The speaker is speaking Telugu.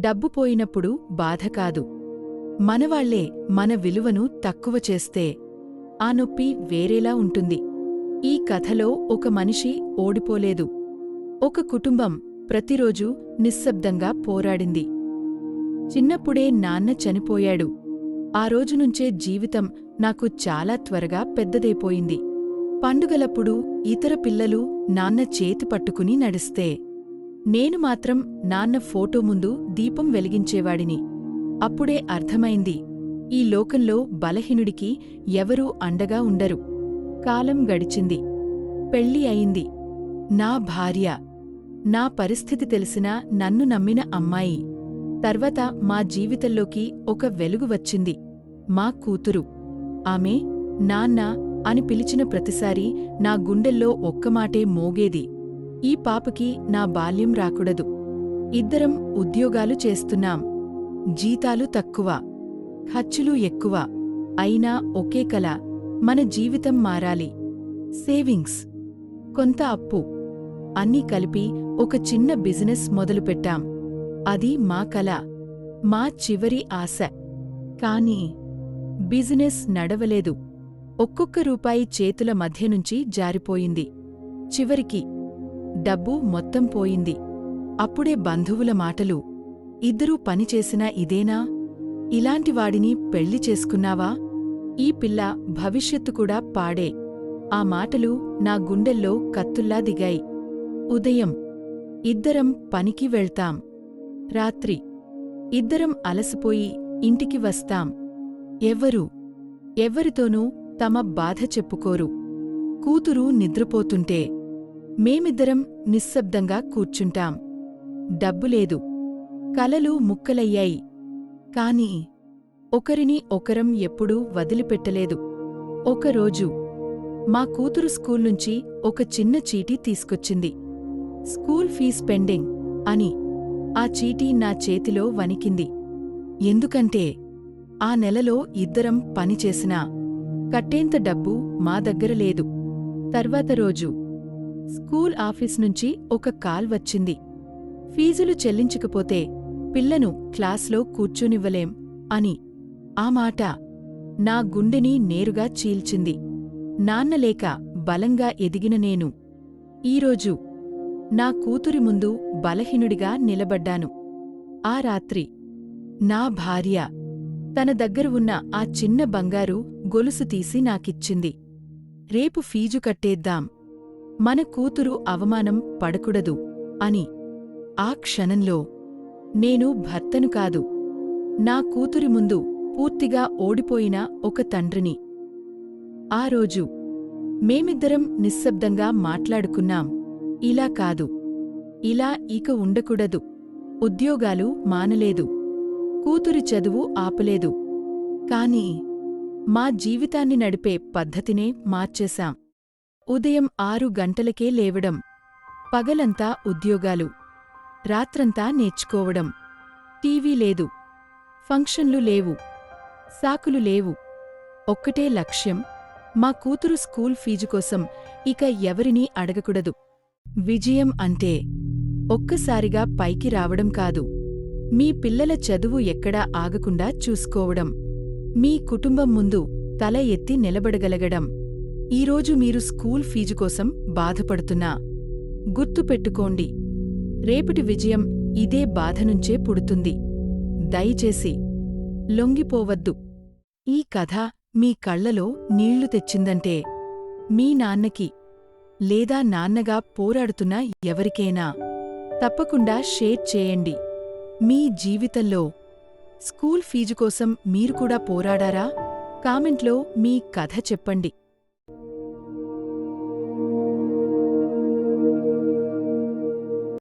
డబ్బు పోయినప్పుడు బాధ కాదు. మనవాళ్ళే మన విలువను తక్కువ చేస్తే ఆ నొప్పి వేరేలా ఉంటుంది. ఈ కథలో ఒక మనిషి ఓడిపోలేదు. ఒక కుటుంబం ప్రతిరోజూ నిశ్శబ్దంగా పోరాడింది. చిన్నప్పుడే నాన్న చనిపోయాడు. ఆ రోజునుంచే జీవితం నాకు చాలా త్వరగా పెద్దదైపోయింది. పండుగలప్పుడు ఇతర పిల్లలు నాన్న చేతి పట్టుకుని నడిస్తే నేను మాత్రం నాన్న ఫోటో ముందు దీపం వెలిగించేవాడిని. అప్పుడే అర్థమైంది. ఈ లోకంలో బలహీనుడికి ఎవరూ అండగా ఉండరు. కాలం గడిచింది. పెళ్ళి అయింది. నా భార్య. నా పరిస్థితి తెలిసిన నన్ను నమ్మిన అమ్మాయి. తర్వాత మా జీవితంలోకి ఒక వెలుగు వచ్చింది. మా కూతురు. ఆమె నాన్న అని పిలిచిన ప్రతిసారీ నా గుండెల్లో ఒక్కమాటే మోగేది. ఈ పాపకి నా బాల్యం రాకూడదు. ఇద్దరం ఉద్యోగాలు చేస్తున్నాం. జీతాలు తక్కువ. ఖర్చులు ఎక్కువ. అయినా ఒకే కల. మన జీవితం మారాలి. సేవింగ్స్. కొంత అప్పు. అన్నీ కలిపి ఒక చిన్న బిజినెస్ మొదలుపెట్టాం అది మా కల. మా చివరి ఆశ. కాని బిజినెస్ నడవలేదు. ఒక్కొక్క రూపాయి చేతుల మధ్య నుంచి జారిపోయింది. చివరికి డబ్బు మొత్తం పోయింది. అప్పుడే బంధువుల మాటలు ఇద్దరూ పనిచేసినా ఇదేనా? ఇలాంటి వాడిని పెళ్ళి చేసుకున్నావా? ఈ పిల్ల భవిష్యత్తు కూడా పాడే. ఆ మాటలు నా గుండెల్లో కత్తుల్లా దిగాయి. ఉదయం ఇద్దరం పనికి వెళ్తాం. రాత్రి ఇద్దరం అలసిపోయి ఇంటికి వస్తాం. ఎవ్వరూ ఎవ్వరితోనూ తమ బాధ చెప్పుకోరు. కూతురు నిద్రపోతుంటే మేమిద్దరం నిశ్శబ్దంగా కూర్చుంటాం. డబ్బులేదు కలలు ముక్కలయ్యాయి. కాని ఒకరిని ఒకరం ఎప్పుడూ వదిలిపెట్టలేదు. ఒకరోజు మా కూతురు స్కూల్ నుంచి ఒక చిన్న చీటీ తీసుకొచ్చింది. స్కూల్ ఫీజ్ పెండింగ్ అని ఆ చీటీ నా చేతిలో వణికింది. ఎందుకంటే ఆ నెలలో ఇద్దరం పనిచేసినా కట్టేంత డబ్బు మా దగ్గర లేదు. తర్వాత రోజు స్కూల్ ఆఫీస్ నుంచి ఒక కాల్ వచ్చింది. ఫీజులు చెల్లించకపోతే పిల్లను క్లాస్లో కూర్చోనివ్వలేం అని. ఆ మాట నా గుండెని నేరుగా చీల్చింది. నాన్నలేక బలంగా ఎదిగిన నేను. ఈరోజు నా కూతురి ముందు బలహీనుడిగా నిలబడ్డాను. ఆ రాత్రి నా భార్య తన దగ్గర ఉన్న ఆ చిన్న బంగారు గొలుసు తీసి నాకిచ్చింది. రేపు ఫీజు కట్టేద్దాం. మన కూతురు అవమానం పడకూడదు అని. ఆ క్షణంలో నేను భర్తను కాదు నా కూతురి ముందు పూర్తిగా ఓడిపోయిన ఒక తండ్రిని. ఆ రోజు మేమిద్దరం నిశ్శబ్దంగా మాట్లాడుకున్నాం ఇలా కాదు ఇలా ఇక ఉండకూడదు ఉద్యోగాలు మానలేదు కూతురి చదువు ఆపలేదు. కాని మా జీవితాన్ని నడిపే పద్ధతినే మార్చేశాం. ఉదయం ఆరు గంటలకే లేవడం పగలంతా ఉద్యోగాలు రాత్రంతా నేర్చుకోవడం. టీవీ లేదు ఫంక్షన్లు లేవు సాకులు లేవు. ఒక్కటే లక్ష్యం మా కూతురు స్కూల్ ఫీజు కోసం ఇక ఎవరినీ అడగకూడదు. విజయం అంటే ఒక్కసారిగా పైకి రావడం కాదు మీ పిల్లల చదువు ఎక్కడా ఆగకుండా చూసుకోవడం మీ కుటుంబం ముందు తల ఎత్తి నిలబడగలగడం. ఈరోజు మీరు స్కూల్ ఫీజు కోసం బాధపడుతున్నా. గుర్తుపెట్టుకోండి రేపటి విజయం ఇదే బాధ నుంచే పుడుతుంది. దయచేసి లొంగిపోవద్దు. ఈ కథ మీ కళ్ళలో నీళ్ళు తెచ్చిందంటే మీ నాన్నకి లేదా నాన్నగా పోరాడుతున్న ఎవరికైనా తప్పకుండా షేర్ చేయండి. మీ జీవితంలో స్కూల్ ఫీజు కోసం మీరు కూడా పోరాడారా? కామెంట్లో మీ కథ చెప్పండి.